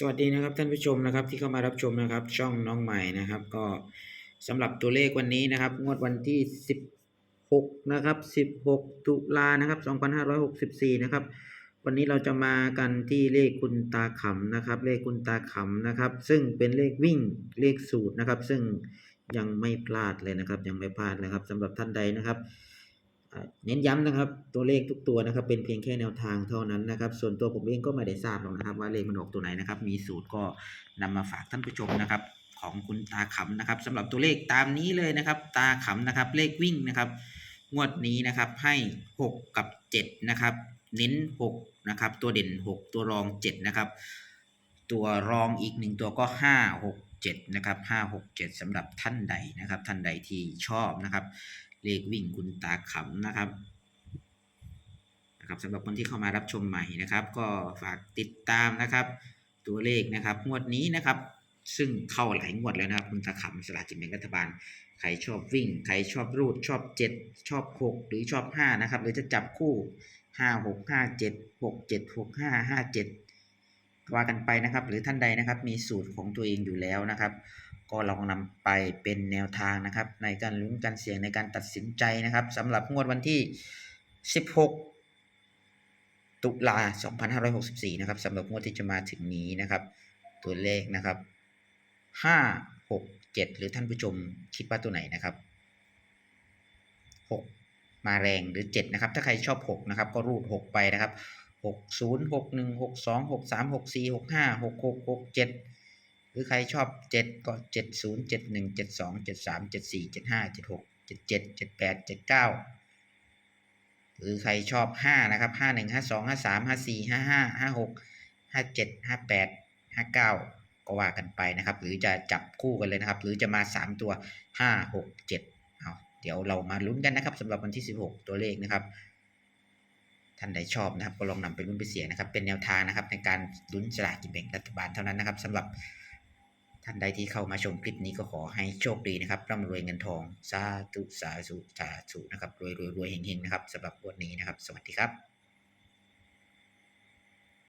สวัสดีนะครับท่านผู้ชมนะครับที่เข้ามารับชมนะครับ ช่องน้องใหม่นะครับ ก็สำหรับตัวเลขวันนี้นะครับ งวดวันที่ 16 นะครับ 16 ตุลานะครับ 2564 นะครับ วันนี้เราจะมากันที่เลขคุณตาขำนะครับ เลขคุณตาขำนะครับ ซึ่งเป็นเลขวิ่งเลขสูตรนะครับ ซึ่งยังไม่พลาดเลยนะครับ ยังไม่พลาดเลยครับสำหรับท่านใดนะครับ เน้นย้ำนะครับ ตัวเลขทุกตัวนะครับ เป็นเพียงแค่แนวทางเท่านั้นนะครับ ส่วนตัวผมเองก็ไม่ได้ทราบหรอกนะครับ ว่าเลขมันออกตัวไหนนะครับ มีสูตรก็นำมาฝากท่านผู้ชมนะครับ ของคุณตาขำนะครับสำหรับตัวเลขตามนี้เลยนะครับ ตาขำนะครับ เลขวิ่งนะครับ งวดนี้นะครับให้ 6 กับ 7 นะครับ เน้น 6 นะครับ ตัวเด่น 6 ตัวรอง 7 นะครับ ตัวรองอีกหนึ่งตัวก็ 5 6 7 นะครับ 5 6 7สำหรับท่านใดนะครับ ท่านใดที่ชอบนะครับ เลขวิ่งคุณตาขำนะครับนะครับสำหรับคนที่เข้ามารับชมใหม่นะครับ ก็ฝากติดตามนะครับ ตัวเลขนะครับงวดนี้นะครับ ซึ่งเข้าหลายงวดแล้วนะครับ คุณตาขำสลากกินแบ่งรัฐบาลใครชอบวิ่งใครชอบรูดชอบเจ็ดชอบหกหรือชอบห้านะครับ หรือจะจับคู่ห้าหกห้าเจ็ดหกเจ็ดหกห้าห้าเจ็ดว่ากันไปนะครับ หรือท่านใดนะครับมีสูตรของตัวเองอยู่แล้วนะครับ ก็ลองนำไปเป็นแนวทางนะครับ ในการลุ้นการเสี่ยงในการตัดสินใจนะครับสำหรับงวดวันที่ 16 ตุลา 2564 นะครับสำหรับงวดที่จะมาถึงนี้นะครับ ตัวเลขนะครับ 5 6 7 หรือท่านผู้ชมคิดว่าตัวไหนนะครับ 6 มาแรงหรือ 7 นะครับ ถ้าใครชอบ 6 นะครับ ก็รูด 6 ไปนะครับ 6 0 6 1 6 2 6 3 6 4 6 5 6 6 6 7 รือใครชอบ7ก็7 0 7 1 7 2 7 3 7 4 7 5 7 6 7 7 7 8 7 9หรือใครชอบ5นะครับ5 1 5 2 5 3 5 4 5 5 5 6 5 7 5 8 5 9ก็ว่ากันไปนะครับ หรือจะจับคู่กันเลยนะครับ หรือจะมา3ตัว5 6 7เอาเดี๋ยวเรามาลุ้นกันนะครับสำหรับวันที่16ตัวเลขนะครับท่านใดชอบนะครับก็ลองนำไปลุ้นไปเสียงนะครับ เป็นแนวทางนะครับในการลุ้นสลากกินแบ่งรัฐบาลเท่านั้นนะครับสำหรับ ท่านใดที่เข้ามาชมคลิปนี้ก็ขอให้โชคดีนะครับร่ำรวยเงินทอง สาธุสาธุสาธุนะครับรวยรวยรวยเฮงเฮงนะครับสำหรับวันนี้นะครับ สวัสดีครับ